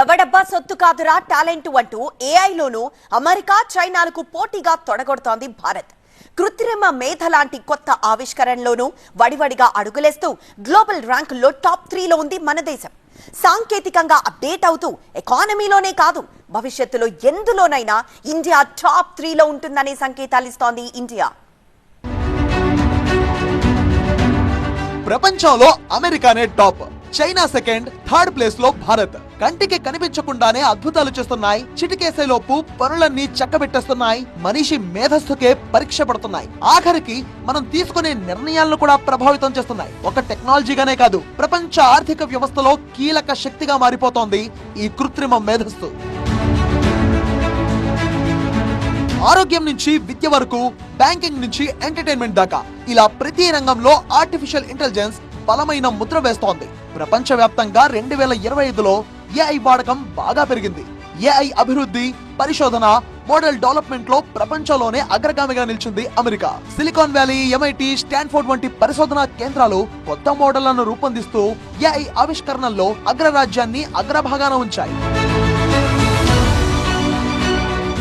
ఎవడబ్బా సొత్తు కాదురా టాలెంట్ అంటూ ఏఐలోనూ అమెరికా చైనాలకు పోటీగా తొడగొడుతోంది భారత్. కృత్రిమ మేధ లాంటి కొత్త ఆవిష్కరణలోనూ వడివడిగా అడుగులేస్తూ గ్లోబల్ ర్యాంకుల్లో టాప్ త్రీలో ఉంది మన దేశం. సాంకేతికంగా అప్డేట్ అవుతూ ఎకానమీలోనే కాదు భవిష్యత్తులో ఎందులోనైనా ఇండియా టాప్ త్రీలో ఉంటుందనే సంకేతాలు ఇస్తోంది ఇండియా. ప్రపంచంలో అమెరికానే టాప్. చైనా సెకండ్ థర్డ్ ప్లేస్లో భారత్. కంటికి కనిపించకుండానే అద్భుతాలు చేస్తున్నాయి. చిటికేసేలోపు పనులన్నీ చక్కబెట్టేస్తున్నాయి. మనిషి మేధస్సుకే పరీక్ష పడుతున్నాయి. ఆఖరికి మనం తీసుకునే నిర్ణయాలను కూడా ప్రభావితం చేస్తున్నాయి. ఒక టెక్నాలజీగానే కాదు ప్రపంచ ఆర్థిక వ్యవస్థలో కీలక శక్తిగా మారిపోతోంది ఈ కృత్రిమ మేధస్సు. ఆరోగ్యం నుంచి విద్య వరకు బ్యాంకింగ్ నుంచి ఎంటర్టైన్మెంట్ దాకా. ఇలా ప్రతి రంగంలో ఆర్టిఫిషియల్ ఇంటెలిజెన్స్ బలమైన ముద్ర వేస్తోంది. ప్రపంచవ్యాప్తంగా రెండు వేల ఇరవై ఐదులో ఏఐ వాడకం బాగా పెరిగింది. ఏఐ అభివృద్ధి పరిశోధన మోడల్ డెవలప్మెంట్లో ప్రపంచంలోనే అగ్రగామిగా నిలిచింది America. Silicon Valley MIT Stanford వంటి పరిశోధనా కేంద్రాలు కొత్త మోడళ్ళను రూపొందిస్తూ ఏఐ ఆవిష్కరణల్లో అగ్రరాజ్యాన్ని అగ్రభాగాన ఉంచాయి.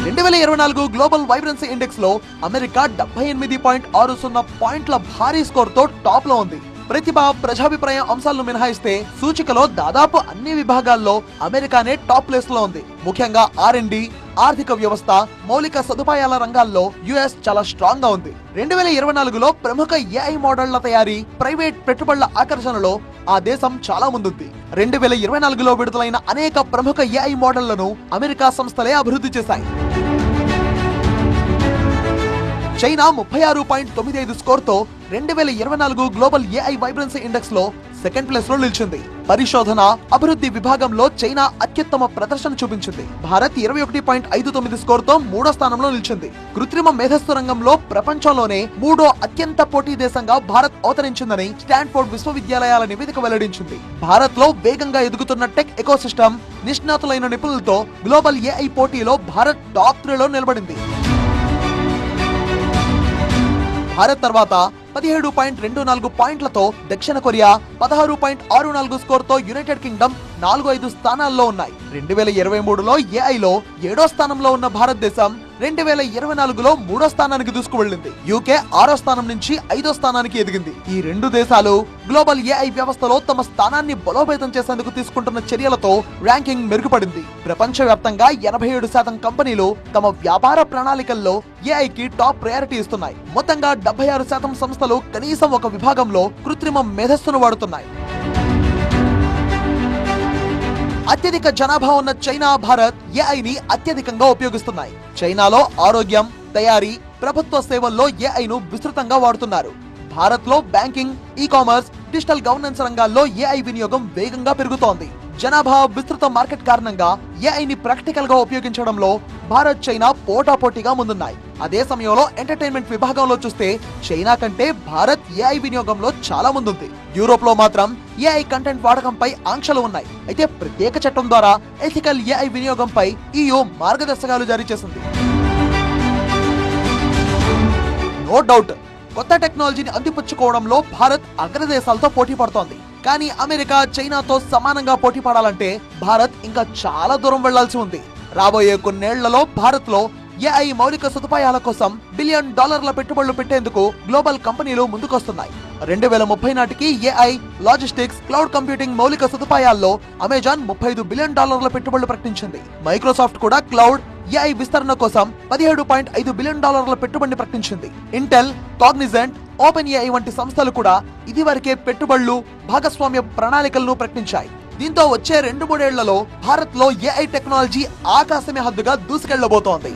రెండు వేల ఇరవై నాలుగు గ్లోబల్ వైబ్రెన్సీ ఇండెక్స్లో అమెరికా డెబ్బై ఎనిమిది పాయింట్ ఆరు సున్నా పాయింట్ల భారీ స్కోర్తో టాప్లో ఉంది. ప్రతిభ ప్రజాభిప్రాయం అంశాలను మినహాయిస్తే సూచికలో దాదాపు అన్ని విభాగాల్లో అమెరికానే టాప్ ప్లేస్లో ఉంది. ముఖ్యంగా ఆర్ డి ఆర్థిక వ్యవస్థ మౌలిక సదుపాయాల రంగాల్లో యుఎస్ చాలా స్ట్రాంగ్గా ఉంది. రెండు వేల ఇరవై నాలుగులో ప్రముఖ ఏఐ మోడళ్ళ తయారీ ప్రైవేట్ పెట్టుబడుల ఆకర్షణలో ఆ దేశం చాలా ముందుంది. రెండు వేల ఇరవై నాలుగులో విడుదలైన అనేక ప్రముఖ ఏఐ మోడళ్ళను అమెరికా సంస్థలే అభివృద్ధి చేశాయి. చైనా ముప్పై ఆరు పాయింట్ తొమ్మిది ఐదు స్కోర్తో రెండు వేల ఇరవై నాలుగు గ్లోబల్ ఏఐ వైబ్రెన్సీ ఇండెక్స్లో సెకండ్ ప్లేస్లో నిలిచింది. పరిశోధన అభివృద్ధి విభాగంలో చైనా అత్యుత్తమ ప్రదర్శన చూపించింది. భారత్ ఇరవై ఒకటి పాయింట్ ఐదు తొమ్మిది స్కోర్తో మూడో స్థానంలో నిలిచింది. కృత్రిమ మేధస్సు రంగంలో ప్రపంచంలోనే మూడో అత్యంత పోటీ దేశంగా భారత్ అవతరించిందని స్టాన్ఫోర్డ్ విశ్వవిద్యాలయాల నివేదిక వెల్లడించింది. భారత్లో వేగంగా ఎదుగుతున్న టెక్ ఎకోసిస్టమ్ నిష్ణాతులైన నిపుణులతో గ్లోబల్ ఏఐ పోటీలో భారత్ టాప్ త్రీలో నిలబడింది. భారత్ తర్వాత పదిహేడు పాయింట్ రెండు నాలుగు పాయింట్లతో దక్షిణ కొరియా పదహారు పాయింట్ ఆరు నాలుగు స్కోర్తో యునైటెడ్ కింగ్డమ్ నాలుగు ఐదు స్థానాల్లో ఉన్నాయి. రెండు వేల ఇరవై మూడులో ఏఐలో ఏడో స్థానంలో ఉన్న భారతదేశం రెండు వేల ఇరవై నాలుగులో మూడో స్థానానికి దూసుకువెళ్ళింది యూకే ఆరో స్థానం నుంచి ఐదో స్థానానికి ఎదిగింది. ఈ రెండు దేశాలు గ్లోబల్ ఏఐ వ్యవస్థలో తమ స్థానాన్ని బలోపేతం చేసేందుకు తీసుకుంటున్న చర్యలతో ర్యాంకింగ్ మెరుగుపడింది. ప్రపంచవ్యాప్తంగా ఎనభై ఏడు శాతం కంపెనీలు తమ వ్యాపార ప్రణాళికల్లో ఏఐకి టాప్ ప్రయారిటీ ఇస్తున్నాయి. మొత్తంగా డెబ్బై ఆరు శాతం సంస్థలు కనీసం ఒక విభాగంలో కృత్రిమ మేధస్సును వాడుతున్నాయి. అత్యధిక జనాభా ఉన్న చైనా భారత్ ఏఐని అత్యధికంగా ఉపయోగిస్తున్నాయి. చైనాలో ఆరోగ్యం తయారీ ప్రభుత్వ సేవల్లో ఏఐను విస్తృతంగా వాడుతున్నారు. భారత్లో banking e commerce digital governance రంగాల్లో ఏఐ వినియోగం వేగంగా పెరుగుతోంది. జనాభా విస్తృత మార్కెట్ కారణంగా ఏఐని ప్రాక్టికల్గా ఉపయోగించడంలో భారత్ చైనా పోటాపోటీగా ముందున్నాయి. అదే సమయంలో ఎంటర్టైన్మెంట్ విభాగంలో చూస్తే చైనా కంటే భారత్ ఏఐ వినియోగంలో చాలా ముందుంది. యూరోప్లో మాత్రం ఏఐ కంటెంట్ వాడకంపై ఆంక్షలు ఉన్నాయి. అయితే ప్రత్యేక చట్టం ద్వారా ఎథికల్ ఏఐ వినియోగంపై ఈయూ మార్గదర్శకాలు జారీ చేసింది. నో డౌట్ కొత్త టెక్నాలజీని అందిపుచ్చుకోవడంలో భారత్ అగ్రదేశాలతో పోటీ పడుతోంది. కానీ అమెరికా చైనాతో సమానంగా పోటీ పడాలంటే భారత్ ఇంకా చాలా దూరం వెళ్ళాల్సి ఉంది. రాబోయే కొన్నేళ్ళలో భారత్లో ఏఐ మౌలిక సదుపాయాల కోసం బిలియన్ డాలర్ల పెట్టుబడులు పెట్టేందుకు గ్లోబల్ కంపెనీలు ముందుకొస్తున్నాయి. రెండు వేల ముప్పై నాటికి ఏఐ లాజిస్టిక్స్ క్లౌడ్ కంప్యూటింగ్ మౌలిక సదుపాయాల్లో అమెజాన్ ముప్పై ఐదు బిలియన్ డాలర్ల పెట్టుబడులు ప్రకటించింది. మైక్రోసాఫ్ట్ కూడా క్లౌడ్ ఏఐ విస్తరణ కోసం పదిహేడు పాయింట్ ఐదు బిలియన్ డాలర్ల పెట్టుబడిని ప్రకటించింది. ఇంటెల్ కాగ్నిజెంట్ ఓపెన్ ఏఐ వంటి సంస్థలు కూడా ఇదివరకే పెట్టుబడులు భాగస్వామ్య ప్రణాళికలను ప్రకటించాయి. దీంతో వచ్చే రెండు మూడేళ్ళలో భారత్లో ఏఐ టెక్నాలజీ ఆకాశమే హద్దుగా దూసుకెళ్ళబోతోంది.